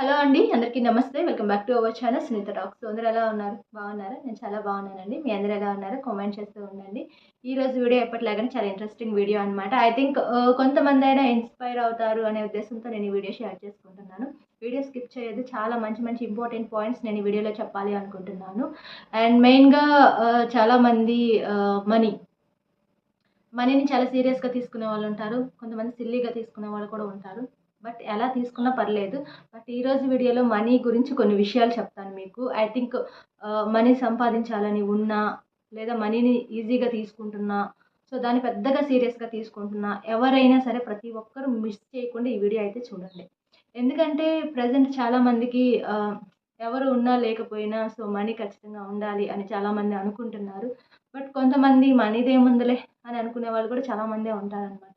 Hello అండి అందరికీ నమస్తే. Welcome back to our channel. Sunitha talks. అందరూ ఎలా ఉన్నారు? బాగున్నారా? నేను చాలా బాగున్నానండి. మీ అందరూ ఎలా ఉన్నారో కామెంట్ చేస్తూ ఉండండి. ఈ రోజు వీడియో ఎప్పటిలాగానే చాలా ఇంట్రెస్టింగ్ వీడియో అనమాట ఐ థింక్ కొంతమంది అయినా ఇన్స్పైర్ అవుతారు అనే ఉద్దేశంతో నేను ఈ వీడియో షేర్ చేసుకుంటున్నాను. వీడియో స్కిప్ చేయదు చాలా మంచి మంచి ఇంపార్టెంట్ పాయింట్స్ నేను ఈ వీడియోలో చెప్పాలి అనుకుంటున్నాను. అండ్ మెయిన్గా చాలామంది మనీ మనీని చాలా సీరియస్గా తీసుకునే వాళ్ళు ఉంటారు. కొంతమంది సిల్లీగా తీసుకునే వాళ్ళు కూడా ఉంటారు. బట్ ఎలా తీసుకున్నా పర్లేదు. బట్ ఈరోజు వీడియోలో మనీ గురించి కొన్ని విషయాలు చెప్తాను మీకు. ఐ థింక్ మనీ సంపాదించాలని ఉన్నా లేదా మనీని ఈజీగా తీసుకుంటున్నా సో దాన్ని పెద్దగా సీరియస్గా తీసుకుంటున్నా ఎవరైనా సరే ప్రతి ఒక్కరూ మిస్ చేయకుండా ఈ వీడియో అయితే చూడండి. ఎందుకంటే ప్రజెంట్ చాలామందికి ఎవరు ఉన్నా లేకపోయినా సో మనీ ఖచ్చితంగా ఉండాలి అని చాలామంది అనుకుంటున్నారు. బట్ కొంతమంది మనీదేముందలే అని అనుకునే వాళ్ళు కూడా చాలామందే ఉంటారనమాట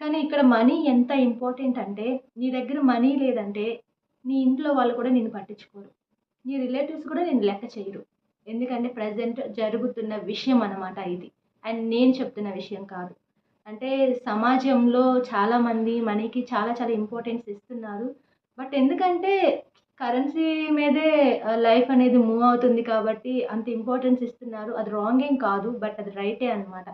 కానీ ఇక్కడ మనీ ఎంత ఇంపార్టెంట్ అంటే నీ దగ్గర మనీ లేదంటే నీ ఇంట్లో వాళ్ళు కూడా నిన్ను పట్టించుకోరు. నీ రిలేటివ్స్ కూడా నేను లెక్క చేయరు. ఎందుకంటే ప్రజెంట్ జరుగుతున్న విషయం అన్నమాట ఇది. అండ్ నేను చెప్తున్న విషయం కాదు. అంటే సమాజంలో చాలామంది మనీకి చాలా చాలా ఇంపార్టెన్స్ ఇస్తున్నారు. బట్ ఎందుకంటే కరెన్సీ మీదే లైఫ్ అనేది మూవ్ అవుతుంది కాబట్టి అంత ఇంపార్టెన్స్ ఇస్తున్నారు. అది రాంగ్ ఏం కాదు బట్ అది రైటే అనమాట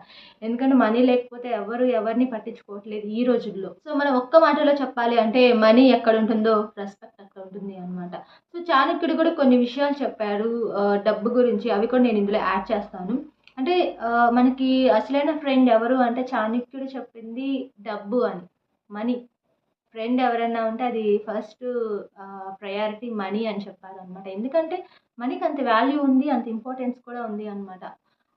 ఎందుకంటే మనీ లేకపోతే ఎవరు ఎవరిని పట్టించుకోవట్లేదు ఈ రోజుల్లో. సో మనం ఒక్క మాటలో చెప్పాలి అంటే మనీ ఎక్కడ ఉంటుందో రెస్పెక్ట్ అక్కడ ఉంటుంది అనమాట సో చాణక్యుడు కూడా కొన్ని విషయాలు చెప్పాడు డబ్బు గురించి. అవి కూడా నేను ఇందులో యాడ్ చేస్తాను. అంటే మనకి అసలైన ఫ్రెండ్ ఎవరు అంటే చాణక్యుడు చెప్పింది డబ్బు అని మనీ. ఫ్రెండ్ ఎవరైనా ఉంటే అది ఫస్ట్ ప్రయారిటీ మనీ అని చెప్పాలన్నమాట. ఎందుకంటే మనీకి అంత వాల్యూ ఉంది అంత ఇంపార్టెన్స్ కూడా ఉంది అనమాట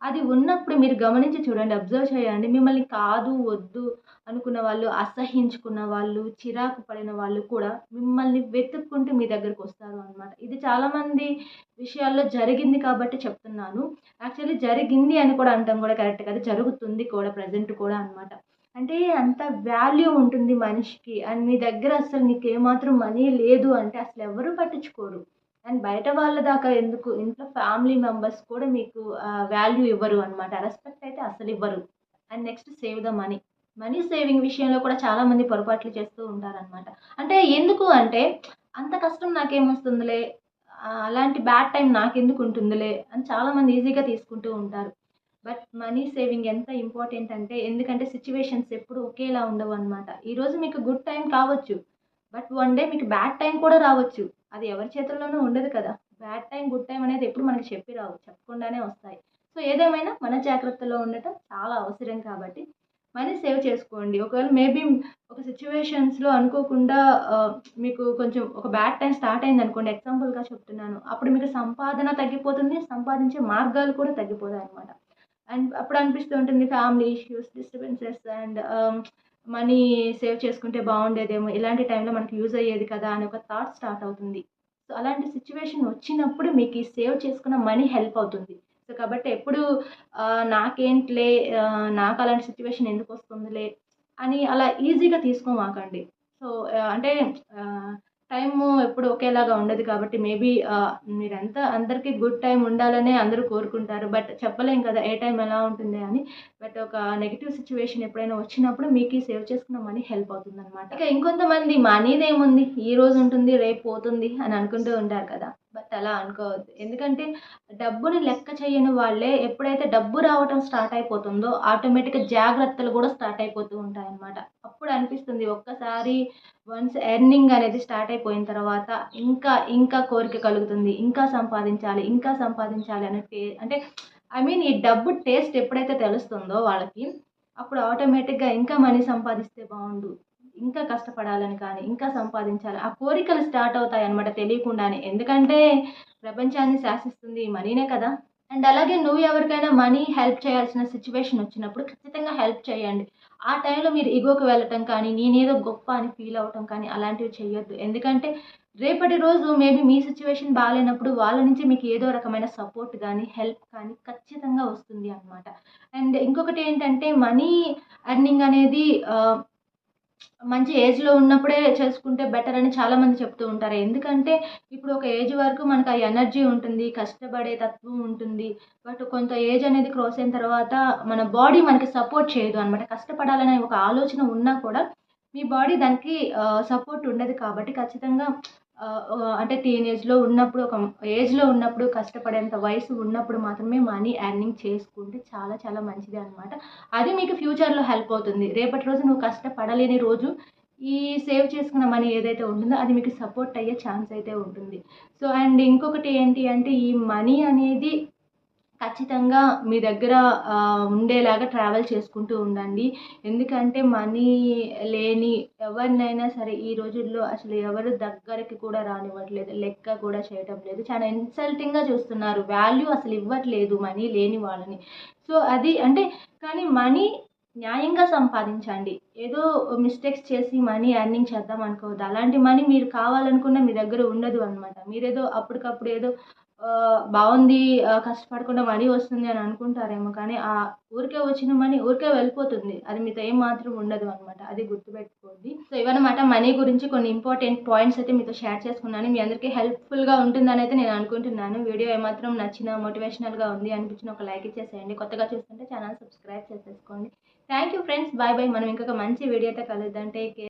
అది ఉన్నప్పుడు మీరు గమనించి చూడండి అబ్జర్వ్ చేయండి. మిమ్మల్ని కాదు వద్దు అనుకున్న వాళ్ళు అసహించుకున్న వాళ్ళు చిరాకు పడిన వాళ్ళు కూడా మిమ్మల్ని వెతుక్కుంటూ మీ దగ్గరకు వస్తారు అనమాట ఇది చాలామంది విషయాల్లో జరిగింది కాబట్టి చెప్తున్నాను. యాక్చువల్లీ జరిగింది అని కూడా అంటాం కూడా కరెక్ట్ కదా. జరుగుతుంది కూడా ప్రజెంట్ కూడా అనమాట అంటే అంత వాల్యూ ఉంటుంది మనిషికి. అండ్ మీ దగ్గర అసలు నీకు ఏమాత్రం మనీ లేదు అంటే అసలు ఎవరు పట్టించుకోరు. అండ్ బయట వాళ్ళ దాకా ఎందుకు? ఇంట్లో ఫ్యామిలీ మెంబర్స్ కూడా మీకు వాల్యూ ఇవ్వరు అనమాట రెస్పెక్ట్ అయితే అసలు ఇవ్వరు. And next save the money money saving విషయంలో కూడా చాలామంది పొరపాట్లు చేస్తూ ఉంటారనమాట అంటే ఎందుకు అంటే అంత కష్టం నాకేమొస్తుందిలే? అలాంటి బ్యాడ్ టైం నాకెందుకు ఉంటుందిలే? అని చాలామంది ఈజీగా తీసుకుంటూ ఉంటారు. బట్ మనీ సేవింగ్ ఎంత ఇంపార్టెంట్ అంటే ఎందుకంటే సిచ్యువేషన్స్ ఎప్పుడు ఒకేలా ఉండవు అనమాట ఈరోజు మీకు గుడ్ టైం కావచ్చు బట్ వన్ డే మీకు బ్యాడ్ టైం కూడా రావచ్చు. అది ఎవరి చేతుల్లోనూ ఉండదు కదా. బ్యాడ్ టైం గుడ్ టైం అనేది ఎప్పుడు మనకి చెప్పి రావు చెప్పకుండానే వస్తాయి. సో ఏదేమైనా మన జాగ్రత్తలో ఉండటం చాలా అవసరం కాబట్టి మనీ సేవ్ చేసుకోండి. ఒకవేళ మేబీ ఒక సిచ్యువేషన్స్లో అనుకోకుండా మీకు కొంచెం ఒక బ్యాడ్ టైం స్టార్ట్ అయింది అనుకోండి ఎగ్జాంపుల్గా చెప్తున్నాను. అప్పుడు మీకు సంపాదన తగ్గిపోతుంది సంపాదించే మార్గాలు కూడా తగ్గిపోతాయి అనమాట అండ్ అప్పుడు అనిపిస్తూ ఉంటుంది family issues disturbances and um, money save చేసుకుంటే బాగుండేదేమో. ఇలాంటి టైంలో మనకి యూజ్ అయ్యేది కదా అని ఒక థాట్ స్టార్ట్ అవుతుంది. సో అలాంటి సిచ్యువేషన్ వచ్చినప్పుడు మీకు ఈ సేవ్ చేసుకున్న మనీ హెల్ప్ అవుతుంది. సో కాబట్టి ఎప్పుడు నాకేంట్లే నాకు అలాంటి సిచ్యువేషన్ ఎందుకు వస్తుందిలే అని అలా ఈజీగా తీసుకోమాకండి. సో అంటే టైము ఎప్పుడు ఒకేలాగా ఉండదు కాబట్టి మేబీ మీరంతా అందరికీ గుడ్ టైం ఉండాలనే అందరూ కోరుకుంటారు. బట్ చెప్పలేం కదా ఏ టైం ఎలా ఉంటుంది అని. బట్ ఒక నెగిటివ్ సిచ్యువేషన్ ఎప్పుడైనా వచ్చినప్పుడు మీకు సేవ్ చేసుకున్న మనీ హెల్ప్ అవుతుంది అనమాట ఇక ఇంకొంతమంది మనీదేముంది ఈ రోజు ఉంటుంది రేపు పోతుంది అని అనుకుంటూ ఉంటారు కదా. తల అలా అనుకోవద్దు. ఎందుకంటే డబ్బుని లెక్క చేయని వాళ్ళే ఎప్పుడైతే డబ్బు రావటం స్టార్ట్ అయిపోతుందో ఆటోమేటిక్గా జాగ్రత్తలు కూడా స్టార్ట్ అయిపోతూ ఉంటాయి అన్నమాట అప్పుడు అనిపిస్తుంది ఒక్కసారి వన్స్ ఎర్నింగ్ అనేది స్టార్ట్ అయిపోయిన తర్వాత ఇంకా ఇంకా కోరిక కలుగుతుంది. ఇంకా సంపాదించాలి ఇంకా సంపాదించాలి అనే అంటే ఐ మీన్ ఈ డబ్బు టేస్ట్ ఎప్పుడైతే తెలుస్తుందో వాళ్ళకి అప్పుడు ఆటోమేటిక్గా ఇంకా మనీ సంపాదిస్తే బాగుండు. ఇంకా కష్టపడాలని కానీ ఇంకా సంపాదించాలి. ఆ కోరికలు స్టార్ట్ అవుతాయి అనమాట తెలియకుండానే. ఎందుకంటే ప్రపంచాన్ని శాసిస్తుంది మనీనే కదా. అండ్ అలాగే నువ్వు ఎవరికైనా మనీ హెల్ప్ చేయాల్సిన సిచ్యువేషన్ వచ్చినప్పుడు ఖచ్చితంగా హెల్ప్ చేయండి. ఆ టైంలో మీరు ఇగోకి వెళ్ళటం కానీ నేనేదో గొప్ప అని ఫీల్ అవటం కానీ అలాంటివి చేయొద్దు. ఎందుకంటే రేపటి రోజు మేబీ మీ సిచ్యువేషన్ బాగాలేనప్పుడు వాళ్ళ నుంచి మీకు ఏదో రకమైన సపోర్ట్ కానీ హెల్ప్ కానీ ఖచ్చితంగా వస్తుంది అనమాట అండ్ ఇంకొకటి ఏంటంటే మనీ ఎర్నింగ్ అనేది మంచి ఏజ్లో ఉన్నప్పుడే చేసుకుంటే బెటర్ అని చాలామంది చెప్తూ ఉంటారు. ఎందుకంటే ఇప్పుడు ఒక ఏజ్ వరకు మనకు ఆ ఎనర్జీ ఉంటుంది కష్టపడే తత్వం ఉంటుంది. బట్ కొంత ఏజ్ అనేది క్రాస్ అయిన తర్వాత మన బాడీ మనకి సపోర్ట్ చేయదు అనమాట కష్టపడాలనే ఒక ఆలోచన ఉన్నా కూడా మీ బాడీ దానికి సపోర్ట్ ఉండదు కాబట్టి ఖచ్చితంగా అంటే టీనేజ్లో ఉన్నప్పుడు ఒక ఏజ్లో ఉన్నప్పుడు కష్టపడేంత వయసు ఉన్నప్పుడు మాత్రమే మనీ ఎర్నింగ్ చేసుకుంటే చాలా చాలా మంచిది అనమాట అది మీకు ఫ్యూచర్లో హెల్ప్ అవుతుంది. రేపటి రోజు నువ్వు కష్టపడలేని రోజు ఈ సేవ్ చేసుకున్న మనీ ఏదైతే ఉంటుందో అది మీకు సపోర్ట్ అయ్యే ఛాన్స్ అయితే ఉంటుంది. సో అండ్ ఇంకొకటి ఏంటి అంటే ఈ మనీ అనేది ఖచ్చితంగా మీ దగ్గర ఉండేలాగా ట్రావెల్ చేసుకుంటూ ఉండండి. ఎందుకంటే మనీ లేని ఎవరినైనా సరే ఈ రోజుల్లో అసలు ఎవరు దగ్గరికి కూడా రానివ్వట్లేదు లెక్క కూడా చేయటం లేదు. చాలా ఇన్సల్టింగ్గా చూస్తున్నారు. వాల్యూ అసలు ఇవ్వట్లేదు మనీ లేని వాళ్ళని. సో అది అంటే కానీ మనీ న్యాయంగా సంపాదించండి. ఏదో మిస్టేక్స్ చేసి మనీ ఎర్నింగ్ చేద్దాం అనుకోవద్దు. అలాంటి మనీ మీరు కావాలనుకున్న మీ దగ్గర ఉండదు అనమాట మీరేదో అప్పటికప్పుడు ఏదో బాగుంది కష్టపడకుండా మనీ వస్తుంది అని అనుకుంటారేమో కానీ ఆ ఊరికే వచ్చిన మనీ ఊరికే వెళ్ళిపోతుంది. అది మీతో ఏం మాత్రం ఉండదు అనమాట అది గుర్తుపెట్టుకోండి. సో ఇవన్నమాట మనీ గురించి కొన్ని ఇంపార్టెంట్ పాయింట్స్ అయితే మీతో షేర్ చేసుకున్నాను. మీ అందరికీ హెల్ప్ఫుల్గా ఉంటుందని అయితే నేను అనుకుంటున్నాను. వీడియో ఏమాత్రం నచ్చిన మోటివేషనల్గా ఉంది అనిపించిన ఒక లైక్ ఇచ్చేసేయండి. కొత్తగా చూస్తుంటే ఛానల్ సబ్స్క్రైబ్ చేసేసుకోండి. Thank you friends. Bye bye. మనం ఇంకొక మంచి వీడియోతో కలుద్దాం. టేక్